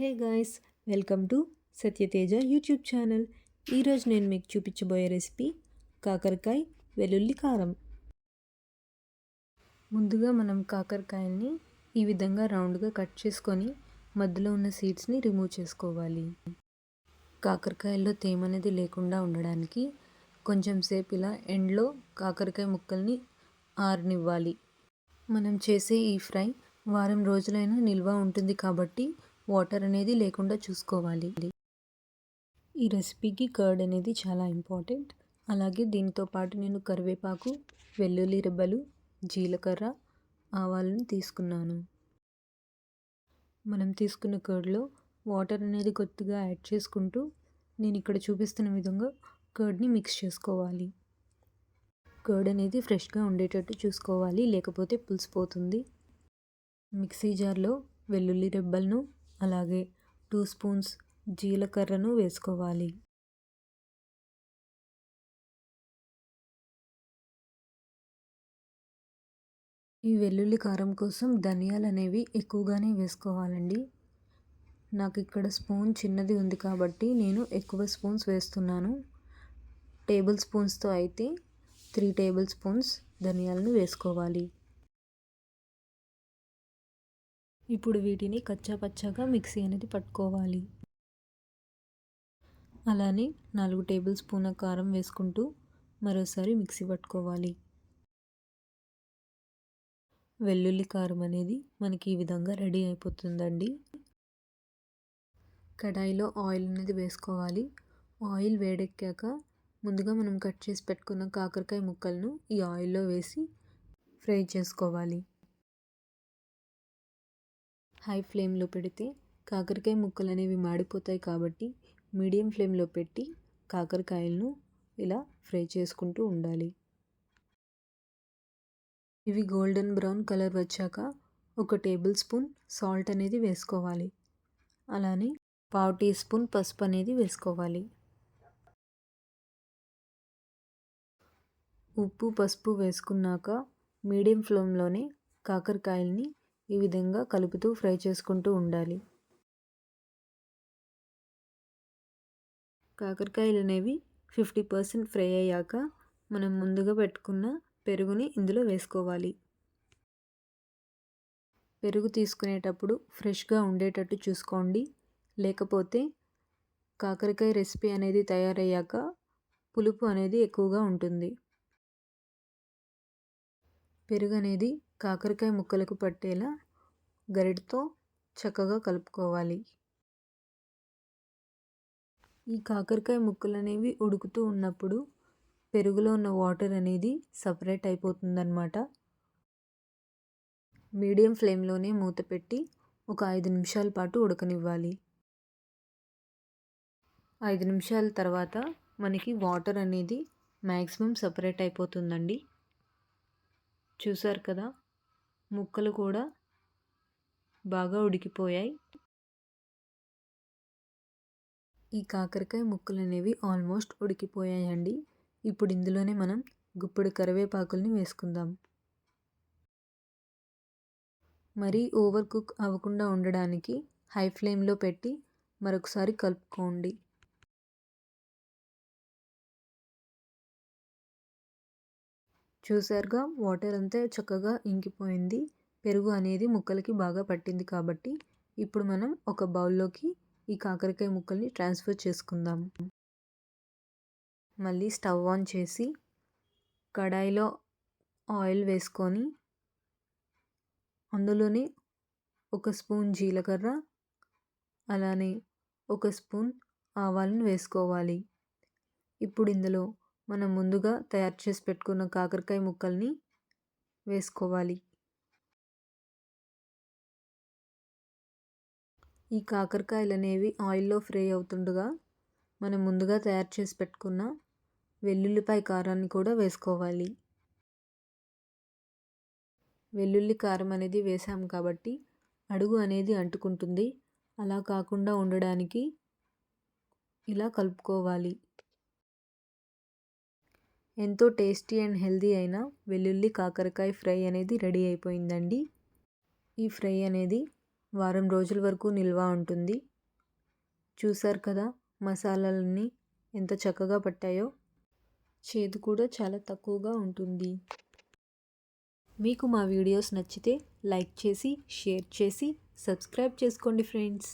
Hey guys welcome to Satyateja YouTube channel. ఈరోజు నేను మీకు చూపించబోయే రెసిపీ కాకరకాయ వెల్లుల్లి కారం. ముందుగా మనం కాకరకాయల్ని ఈ విధంగా రౌండ్గా కట్ చేసుకొని మధ్యలో ఉన్న సీడ్స్ని రిమూవ్ చేసుకోవాలి. కాకరకాయల్లో తేమ అనేది లేకుండా ఉండడానికి కొంచెం సేపు ఇలా ఎండ్లో కాకరకాయ ముక్కల్ని ఆరనివ్వాలి. మనం చేసే ఈ ఫ్రై వారం రోజులైనా నిల్వ ఉంటుంది కాబట్టి వాటర్ అనేది లేకుండా చూసుకోవాలి. ఈ రెసిపీకి కర్డ్ అనేది చాలా ఇంపార్టెంట్. అలాగే దీంతో పాటు నేను కరివేపాకు వెల్లుల్లి రెబ్బలు జీలకర్ర ఆవాలను తీసుకున్నాను. మనం తీసుకున్న కర్డ్లో వాటర్ అనేది కొద్దిగా యాడ్ చేసుకుంటూ నేను ఇక్కడ చూపిస్తున్న విధంగా కర్డ్ని మిక్స్ చేసుకోవాలి. కర్డ్ అనేది ఫ్రెష్గా ఉండేటట్టు చూసుకోవాలి. లేకపోతే పులిసిపోతుంది మిక్సీ జార్లో వెల్లుల్లి రెబ్బలను అలాగే టూ స్పూన్స్ జీలకర్రను వేసుకోవాలి. ఈ వెల్లుల్లి కారం కోసం ధనియాలు అనేవి ఎక్కువగానే వేసుకోవాలండి. నాకు ఇక్కడ స్పూన్ చిన్నది ఉంది కాబట్టి నేను ఎక్కువ స్పూన్స్ వేస్తున్నాను. టేబుల్ స్పూన్స్తో అయితే త్రీ టేబుల్ స్పూన్స్ ధనియాలను వేసుకోవాలి. ఇప్పుడు వీటిని కచ్చా పచ్చాగా మిక్సీ అనేది పట్టుకోవాలి. అలానే నాలుగు టేబుల్ స్పూన్ల కారం వేసుకుంటూ మరోసారి మిక్సీ పట్టుకోవాలి. వెల్లుల్లి కారం అనేది మనకి ఈ విధంగా రెడీ అయిపోతుందండి. కడాయిలో ఆయిల్ అనేది వేసుకోవాలి. ఆయిల్ వేడెక్కాక ముందుగా మనం కట్ చేసి పెట్టుకున్న కాకరకాయ ముక్కలను ఈ ఆయిల్లో వేసి ఫ్రై చేసుకోవాలి. హై ఫ్లేమ్లో పెడితే కాకరకాయ ముక్కలు అనేవి మాడిపోతాయి కాబట్టి మీడియం ఫ్లేమ్లో పెట్టి కాకరకాయలను ఇలా ఫ్రై చేసుకుంటూ ఉండాలి. ఇవి గోల్డెన్ బ్రౌన్ కలర్ వచ్చాక ఒక టేబుల్ స్పూన్ సాల్ట్ అనేది వేసుకోవాలి. అలానే పావు టీ స్పూన్ పసుపు అనేది వేసుకోవాలి. ఉప్పు పసుపు వేసుకున్నాక మీడియం ఫ్లేమ్లోనే కాకరకాయల్ని ఈ విధంగా కలుపుతూ ఫ్రై చేసుకుంటూ ఉండాలి. కాకరకాయలు అనేవి ఫిఫ్టీ పర్సెంట్ ఫ్రై అయ్యాక మనం ముందుగా పెట్టుకున్న పెరుగుని ఇందులో వేసుకోవాలి. పెరుగు తీసుకునేటప్పుడు ఫ్రెష్గా ఉండేటట్టు చూసుకోండి. లేకపోతే కాకరకాయ రెసిపీ అనేది తయారయ్యాక పులుపు అనేది ఎక్కువగా ఉంటుంది. పెరుగు అనేది కాకరకాయ ముక్కలకు పట్టేలా గరిటతో చక్కగా కలుపుకోవాలి. ఈ కాకరకాయ ముక్కలు అనేవి ఉడుకుతూ ఉన్నప్పుడు పెరుగులో ఉన్న వాటర్ అనేది సపరేట్ అయిపోతుందన్నమాట. మీడియం ఫ్లేమ్లోనే మూత పెట్టి ఒక ఐదు నిమిషాల పాటు ఉడకనివ్వాలి. ఐదు నిమిషాల తర్వాత మనకి వాటర్ అనేది మ్యాక్సిమం సపరేట్ అయిపోతుందండి. చూసారు కదా? ముక్కలు కూడా బాగా ఉడికిపోయాయి. ఈ కాకరకాయ ముక్కలు అనేవి ఆల్మోస్ట్ ఉడికిపోయాయండి. ఇప్పుడు ఇందులోనే మనం గుప్పుడు కరివేపాకుల్ని వేసుకుందాం. మరీ ఓవర్ కుక్ అవ్వకుండా ఉండడానికి హై ఫ్లేమ్లో పెట్టి మరొకసారి కలుపుకోండి. చూసారుగా వాటర్ అంతా చక్కగా ఇంకిపోయింది. పెరుగు అనేది ముక్కలకి బాగా పట్టింది కాబట్టి ఇప్పుడు మనం ఒక బౌల్లోకి ఈ కాకరకాయ ముక్కల్ని ట్రాన్స్ఫర్ చేసుకుందాం. మళ్ళీ స్టవ్ ఆన్ చేసి కడాయిలో ఆయిల్ వేసుకొని అందులోనే ఒక స్పూన్ జీలకర్ర అలానే ఒక స్పూన్ ఆవాలను వేసుకోవాలి. ఇప్పుడు ఇందులో మనం ముందుగా తయారు చేసి పెట్టుకున్న కాకరకాయ ముక్కల్ని వేసుకోవాలి. ఈ కాకరకాయలు అనేవి ఆయిల్లో ఫ్రై అవుతుండగా మనం ముందుగా తయారు చేసి పెట్టుకున్న వెల్లుల్లిపాయ కారాన్ని కూడా వేసుకోవాలి. వెల్లుల్లి కారం అనేది వేసాం కాబట్టి అడుగు అనేది అంటుకుంటుంది. అలా కాకుండా ఉండడానికి ఇలా కలుపుకోవాలి. ఎంతో టేస్టీ అండ్ హెల్దీ అయిన వెల్లుల్లి కాకరకాయ ఫ్రై అనేది రెడీ అయిపోయిందండి. ఈ ఫ్రై అనేది వారం రోజుల వరకు నిల్వ ఉంటుంది. చూసారు కదా మసాలాలన్నీ ఎంత చక్కగా పట్టాయో? చేదు కూడా చాలా తక్కువగా ఉంటుంది. మీకు మా వీడియోస్ నచ్చితే లైక్ చేసి షేర్ చేసి సబ్స్క్రైబ్ చేసుకోండి ఫ్రెండ్స్.